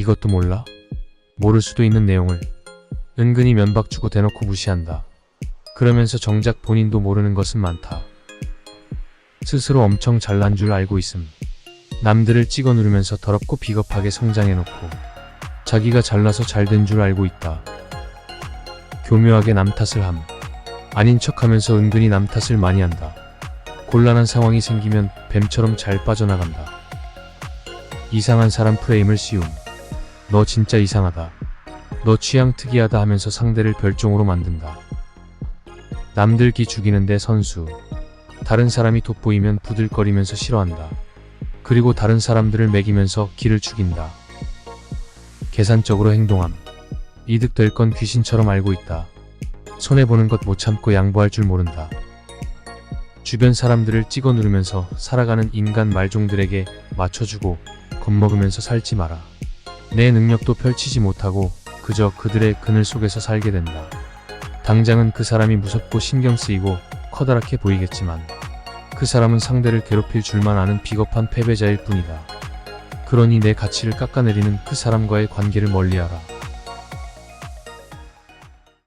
이것도 몰라? 모를 수도 있는 내용을 은근히 면박 주고 대놓고 무시한다. 그러면서 정작 본인도 모르는 것은 많다. 스스로 엄청 잘난 줄 알고 있음. 남들을 찍어 누르면서 더럽고 비겁하게 성장해놓고 자기가 잘나서 잘된 줄 알고 있다. 교묘하게 남 탓을 함. 아닌 척하면서 은근히 남 탓을 많이 한다. 곤란한 상황이 생기면 뱀처럼 잘 빠져나간다. 이상한 사람 프레임을 씌움. 너 진짜 이상하다. 너 취향 특이하다 하면서 상대를 별종으로 만든다. 남들 기 죽이는데 선수. 다른 사람이 돋보이면 부들거리면서 싫어한다. 그리고 다른 사람들을 매기면서 기를 죽인다. 계산적으로 행동함. 이득될 건 귀신처럼 알고 있다. 손해보는 것 못 참고 양보할 줄 모른다. 주변 사람들을 찍어 누르면서 살아가는 인간 말종들에게 맞춰주고 겁먹으면서 살지 마라. 내 능력도 펼치지 못하고 그저 그들의 그늘 속에서 살게 된다. 당장은 그 사람이 무섭고 신경 쓰이고 커다랗게 보이겠지만 그 사람은 상대를 괴롭힐 줄만 아는 비겁한 패배자일 뿐이다. 그러니 내 가치를 깎아내리는 그 사람과의 관계를 멀리하라.